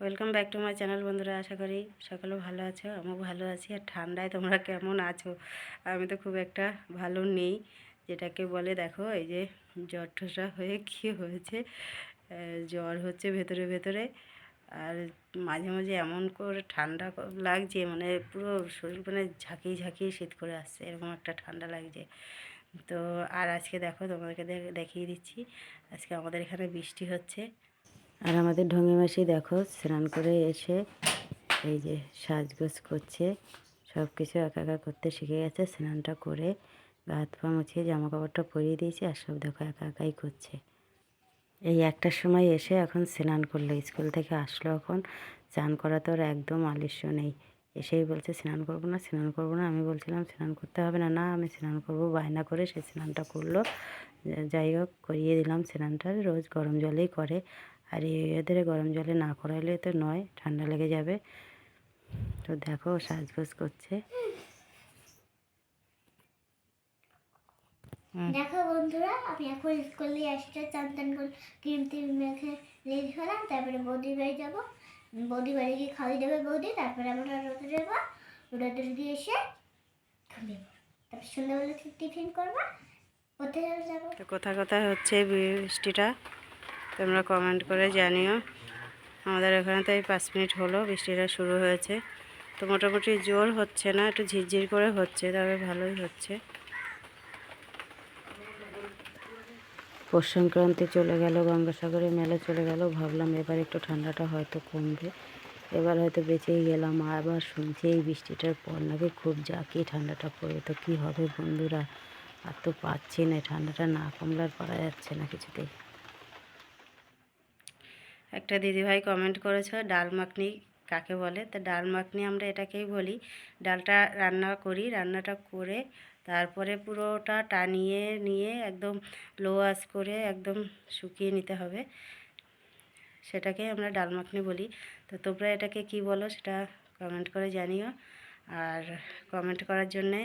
Welcome back to my channel বন্ধুরা, আশা করি সকলে ভালো আছো, আমিও ভালো আছি। আর ঠান্ডায় তোমরা কেমন আছো? আমি তো খুব একটা ভালো নেই, যেটাকে বলে, দেখো, এই যে জ্বর ঠোসা হয়ে কী হয়েছে? জ্বর হচ্ছে ভেতরে ভেতরে, আর মাঝে মাঝে এমন করে ঠান্ডা লাগছে মানে পুরো শরীর মানে ঝাঁকিয়ে ঝাঁকিয়ে শীত করে আসছে, এরকম একটা ঠান্ডা লাগছে। তো, আর আজকে দেখো, তোমাদেরকে দেখিয়ে দিচ্ছি, আজকে আমাদের এখানে বৃষ্টি হচ্ছে আর আমাদের ঢঙ্গি মাসি দেখো, স্নান করে এসে এই যে সাজগোজ করছে সব কিছু একা একা করতে শিখে গেছে, স্নানটা করে গা হাত পা মুছিয়ে জামা কাপড়টা পরিয়ে দিয়েছি আর সব দেখো একা একাই করছে। এই একটার সময় এসে এখন স্নান করল, স্কুল থেকে আসলো এখন, স্নান করা তো ওর একদম আলস্য নেই। এসেই বলছে, স্নান করব না, স্নান করব না। আমি বলছিলাম, স্নান করতে হবে না। না, আমি স্নান করব। বায়না করে সে স্নানটা করল। যাই হোক, করিয়ে দিলাম স্নানটা। রোজ গরম জলেই করে। আর এদের গরম জলে না করাইলে তো নয় ঠান্ডা লেগে যাবে। তো দেখো সাজগোজ করছে। দেখো বন্ধুরা আমি এখন স্কুলে আসতে চান টান করে ক্রিম টিম মেখে রেডি হলাম তারপরে বৌদি বাড়ি যাব। বৌদি বাড়ি গিয়ে খাওয়াই দেবে বৌদি তারপরে আমরা রোদে যাব। রোদে দিয়ে এসে তারপর সন্ধ্যাবেলা টিফিন করব কোথায় যাব? তো কোথায় কোথায় হচ্ছে বৃষ্টিটা। তোমরা কমেন্ট করে জানিও। আমাদের এখানে তো এই পাঁচ মিনিট হলো, বৃষ্টিটা শুরু হয়েছে। তো মোটামুটি জোর হচ্ছে না, একটু ঝিরঝির করে হচ্ছে, তবে ভালোই হচ্ছে। পৌষ সংক্রান্তি চলে গেল গঙ্গাসাগরে মেলা চলে গেল, ভাবলাম এবার একটু ঠান্ডাটা হয়তো কমবে। এবার হয়তো বেঁচেই গেলাম, আবার শুনছি এই বৃষ্টিটার পর নাকি খুব জাঁকি ঠান্ডাটা পড়ে তো কী হবে বন্ধুরা? আর তো পাচ্ছি না, ঠান্ডাটা না কমলে আর পারা যাচ্ছে না কিছুতেই। একটা দিদিভাই কমেন্ট করেছ ডাল মাখনি কাকে বলে? তা ডাল মাখনি আমরা এটাকেই বলি। ডালটা রান্না করি রান্নাটা করে তারপরে পুরোটা টানিয়ে নিয়ে একদম লো আঁচ করে একদম শুকিয়ে নিতে হবে। সেটাকে আমরা ডাল মাখনি বলি। তো তোমরা এটাকে কি বলো সেটা কমেন্ট করে জানিও। আর কমেন্ট করার জন্যে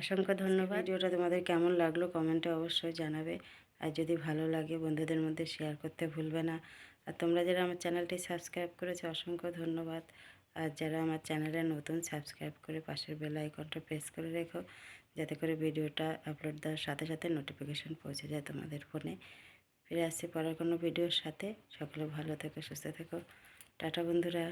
অসংখ্য ধন্যবাদ। ভিডিওটা তোমাদের কেমন লাগল? কমেন্টে অবশ্যই জানাবে। আর যদি ভালো লাগে বন্ধুদের মধ্যে শেয়ার করতে ভুলবে না। আর তোমরা যারা আমার চ্যানেলটি সাবস্ক্রাইব করেছ, অসংখ্য ধন্যবাদ। আর যারা আমার চ্যানেলে নতুন সাবস্ক্রাইব করে পাশের বেল আইকনটা প্রেস করে রেখো, যাতে করে ভিডিওটা আপলোড দেওয়ার সাথে সাথে নোটিফিকেশান পৌঁছে যায় তোমাদের ফোনে। ফিরে আসছি পরের কোনো ভিডিওর সাথে। সকলে ভালো থেকো, সুস্থ থেকো। টাটা বন্ধুরা।